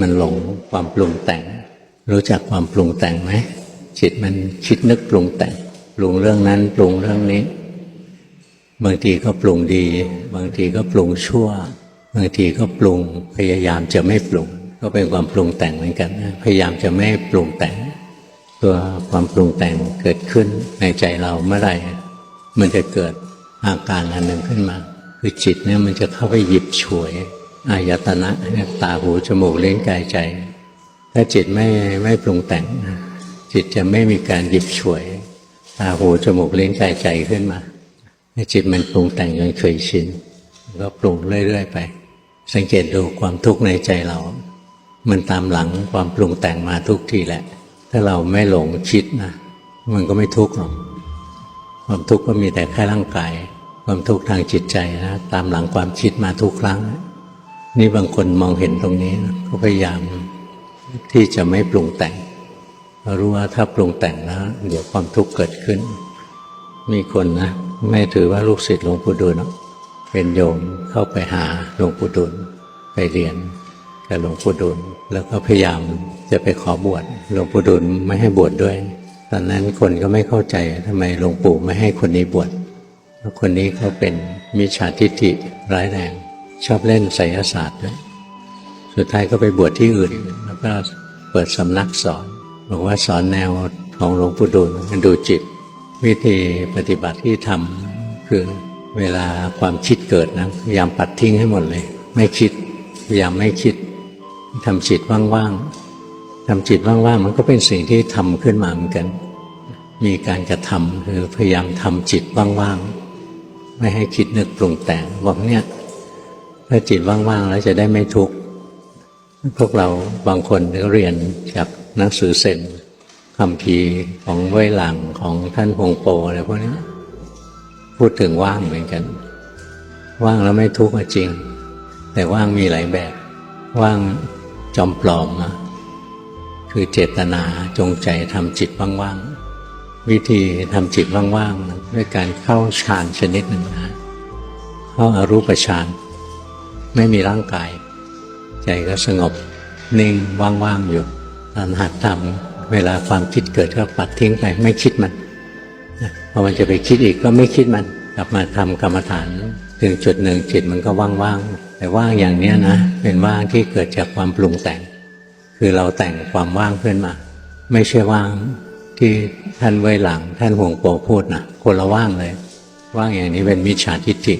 มันหลงความปรุงแต่ง รู้จักความปรุงแต่งไหมจิตมันคิดนึกปรุงแต่งปรุงเรื่องนั้นปรุงเรื่องนี้ บางทีก็ปรุงดี บางทีก็ปรุงชั่ว บางทีก็ปรุงพยายามจะไม่ปรุง ก็เป็นความปรุงแต่งเหมือนกันพยายามจะไม่ปรุงแต่ง ตัวความปรุงแต่งเกิดขึ้นในใจเราเมื่อไหร่มันจะเกิดอาการอันหนึ่งขึ้นมา คือจิตเนี่ยมันจะเข้าไปหยิบฉวย อายตนะตาหูจมูกเล่นกายใจ ถ้าจิตไม่ไม่ปรุงแต่ง จิตจะไม่มีการหยิบฉวย ตาหูจมูกเล่นกายใจขึ้นมาให้จิตมันปรุงแต่งจนเคยชินมันก็ปรุงเรื่อย ๆ ไป สังเกตดูความทุกข์ในใจเรา มันตามหลังความปรุงแต่งมาทุกทีแหละ ถ้าเราไม่หลงคิดนะมันก็ไม่ทุกข์หรอกความทุกข์ก็มีแต่แค่ร่างกาย ความทุกข์ทางจิตใจนะตามหลังความคิดมาทุกครั้งนี่ นี่บางคนมองเห็นตรงนี้ก็พยายามที่จะไม่ปรุงแต่งเพราะรู้ว่าถ้าปรุงแต่งแล้วเดี๋ยวความทุกข์เกิดขึ้น มีคนนะไม่ถือว่าลูกศิษย์หลวงปู่ดูลหรอกเป็นโยมเข้าไปหาหลวงปู่ดูลไปเรียนกับหลวงปู่ดูลแล้วก็พยายามจะไปขอบวชหลวงปู่ดูลไม่ให้บวชดด้วย ตอนนั้นคนก็ไม่เข้าใจทำไมหลวงปู่ไม่ให้คนนี้บวชเพราะคนนี้เขาเป็นมิจฉาทิฏฐิร้ายแรง ชอบเล่นไสยศาสตร์ด้วยสุดท้ายก็ไปบวชที่อื่น แล้วก็เปิดสำนักสอนบอกว่าสอนแนวของหลวงปู่ดูลดูจิต วิธีปฏิบัติที่ทำคือเวลาความคิดเกิดนะพยายามปัดทิ้งให้หมดเลย ไม่คิดพยายามไม่คิดทำจิตว่างๆทำจิตว่างๆมันก็เป็นสิ่งที่ทำขึ้นมาเหมือนกัน มีการกระทำคือพยายามทำจิตว่างๆไม่ให้คิดนึกปรุงแต่งบอกเนี่ย ถ้าจิตว่างๆแล้วจะได้ไม่ทุกข์พวกเราบางคนก็เรียนจากหนังสือเซนคำพีของเว่ยหลังของท่านฮงโปอะไรพวกนี้พูดถึงว่างเหมือนกัน ว่างแล้วไม่ทุกข์จริง แต่ว่างมีหลายแบบ ว่างจอมปลอมนะคือเจตนาจงใจทำจิตว่างๆวิธีทำจิตว่างๆด้วยการเข้าฌานชนิดหนึ่งนะเข้าอารูปฌาน ไม่มีร่างกาย ใจก็สงบนิ่งว่างๆอยู่ตอนหัดทำเวลาความคิดเกิดก็ปัดทิ้งไปไม่คิดมันพอมันจะไปคิดอีกก็ไม่คิดมันกลับมาทำกรรมฐานถึงจุดหนึ่งจิตมันก็ว่างๆแต่ว่างอย่างเนี้ยนะเป็นว่างที่เกิดจากความปรุงแต่ง คือเราแต่งความว่างขึ้นมา ไม่ใช่ว่างที่ท่านไว้หลัง ท่านห่วงโปพูดนะคนละว่างเลย ว่างอย่างนี้เป็นมิจฉาทิฏฐิ